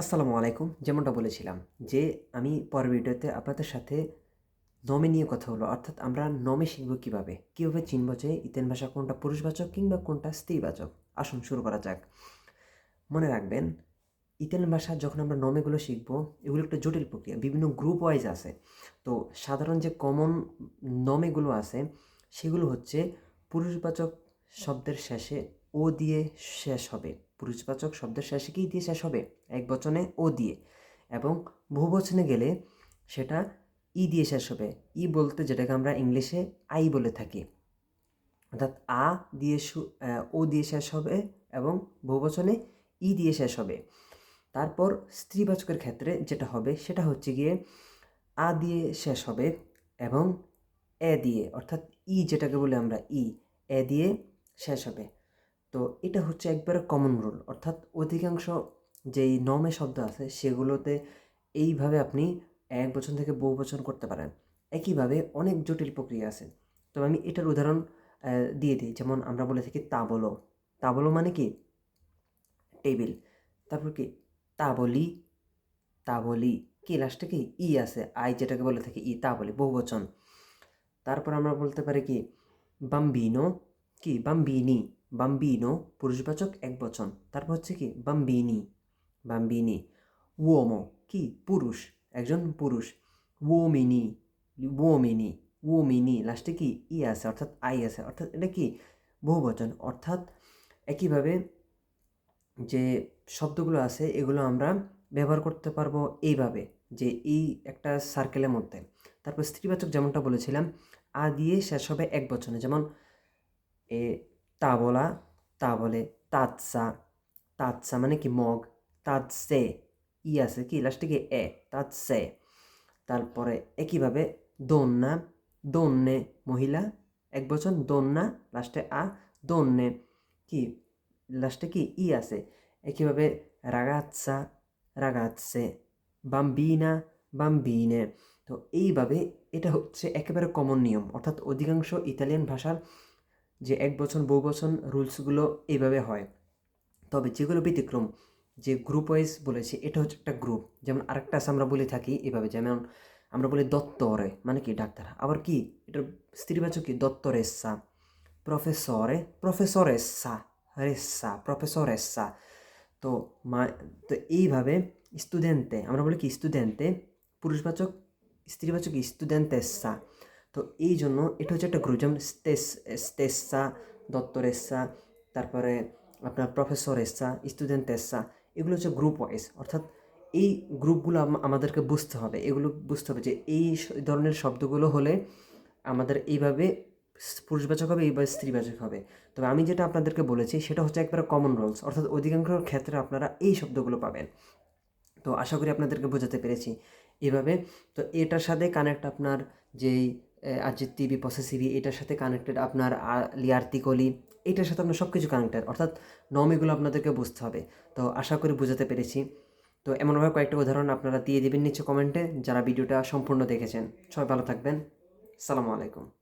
আসসালামু আলাইকুম। যেমনটা বলেছিলাম যে আমি পরের ভিডিওতে আপনাদের সাথে নমে নিয়ে কথা হলো অর্থাৎ আমরা নমে শিখব কীভাবে? কীভাবে চিনব যে ইতেন ভাষা কোনটা পুরুষবাচক কিংবা কোনটা স্ত্রীবাচক? আসুন শুরু করা যাক। মনে রাখবেন, ইতালিয়ান ভাষা যখন আমরা নমেগুলো শিখব, এগুলো একটা জটিল প্রক্রিয়া। বিভিন্ন গ্রুপ ওয়াইজ আছে। তো সাধারণ যে কমন নমেগুলো আছে, সেগুলো হচ্ছে পুরুষবাচক শব্দের শেষে ও দিয়ে শেষ হবে। পুরুষবাচক শব্দের শেষে কী দিয়ে শেষ হবে। এক বচনে ও দিয়ে। এবং বহু বচনে গেলে সেটা ই দিয়ে শেষ হবে। ই বলতে যেটাকে আমরা ইংলিশে আই বলে থাকি। অর্থাৎ আ দিয়ে ও দিয়ে শেষ হবে এবং বহুবচনে ই দিয়ে শেষ হবে। তারপর স্ত্রীবাচকের ক্ষেত্রে যেটা হবে সেটা হচ্ছে গিয়ে আ দিয়ে শেষ হবে এবং এ দিয়ে, অর্থাৎ ই যেটাকে বলে আমরা ই, এ দিয়ে শেষ হবে। তো এটা হচ্ছে একবারে কমন রুল অর্থাৎ অধিকাংশ যেই নমে শব্দ আছে, সেগুলোতে এইভাবে আপনি এক বচন থেকে বহু বচন করতে পারেন। একইভাবে অনেক জটিল প্রক্রিয়া আছে। তবে আমি এটার উদাহরণ দিয়ে দিই। যেমন আমরা বলে থাকি তাবলো। তাবলো মানে কি? টেবিল। তারপর কি? তাবলি। তাবলি। কি লাস্টে কি? ই আছে। আই যেটাকে বলে থাকি ই, তাবলি। বহুবচন তারপর আমরা বলতে পারি কি? বাম্বিনো। কি? বাম্বিনি। বাম্বিনো পুরুষবাচক এক বচন তারপর হচ্ছে কি বাম্বিনি বাম্বিনি ওমো কি পুরুষ একজন পুরুষ ওমিনি ওমিনি ওমিনি লাস্টে কি ই আছে অর্থাৎ আই আছে অর্থাৎ এটা কি বহুবচন। অর্থাৎ, একইভাবে যে শব্দগুলো আছে, এগুলো আমরা ব্যবহার করতে পারব এইভাবে, যে এই একটা সার্কেলের মধ্যে। তারপর স্ত্রীবাচক যেমনটা বলেছিলাম, আ দিয়ে শেষ হবে এক বচনে যেমন, এ তা বলা তা বলে তাৎসা তাৎসা মানে কি মগ তাৎসে ই আছে কি? লাস্টে কি এ তাৎসে তারপরে একইভাবে দোন্না, দোন্নে মহিলা, এক বচন দোন্না লাস্টে আ, দোন্নে কি? লাস্টে কি? ই আছে একইভাবে রাগাচ্ছা, রাগাচ্ছে, বাম্বিনা, বাম্বিনে। তো এইভাবে এটা হচ্ছে একেবারে কমন নিয়ম। অর্থাৎ অধিকাংশ ইতালিয়ান ভাষার যে এক বছর বহু বছর রুলসগুলো এইভাবে হয়। তবে যেগুলো ব্যতিক্রম, যে গ্রুপ ওয়াইজ বলেছি, এটা হচ্ছে একটা গ্রুপ যেমন আরেকটা আমরা বলে থাকি এভাবে, যেমন আমরা বলি দত্তরে মানে কি ডাক্তার? আবার কি? এটার স্ত্রীবাচক কি? দত্তরেসা। প্রফেসরে, প্রফেসরেসা, রেসা, প্রফেসরেসা। তো মা, তো এইভাবে স্টুডেন্টে আমরা বলি কি স্টুডেন্টে পুরুষবাচক, স্ত্রীবাচক স্টুডেন্টেসা তো এই জন্য এটা হচ্ছে একটা গ্রুপ যেমন স্টেস স্টেসা দত্তরেসা, তারপরে আপনার প্রফেসরেসা, স্টুডেন্টেসা, এগুলো হচ্ছে গ্রুপ ওয়াইজ অর্থাৎ এই গ্রুপগুলো আমাদেরকে বুঝতে হবে। এগুলো বুঝতে হবে যে এই ধরনের শব্দগুলো হলে আমাদের এইভাবে পুরুষবাচক হবে, এইভাবে স্ত্রীবাচক হবে। তবে আমি যেটা আপনাদেরকে বলেছি, সেটা হচ্ছে একবারে কমন রুলস অর্থাৎ অধিকাংশ ক্ষেত্রে আপনারা এই শব্দগুলো পাবেন। তো আশা করি আপনাদেরকে বোঝাতে পেরেছি এভাবে। তো এটার সাথে কানেক্ট আপনার যেই আজেক্টিভি পসেসিভি এটার সাথে কানেক্টেড আপনার লিয়ার্তিকলি এটার সাথে আপনার সব কিছু কানেক্টেড অর্থাৎ নমিগুলো আপনাদেরকে বুঝতে হবে। তো আশা করি বোঝাতে পেরেছি। তো এমনভাবে কয়েকটা উদাহরণ আপনারা দিয়ে দেবেন নিচে কমেন্টে যারা ভিডিওটা সম্পূর্ণ দেখেছেন। সবাই ভালো থাকবেন। সালামু আলাইকুম।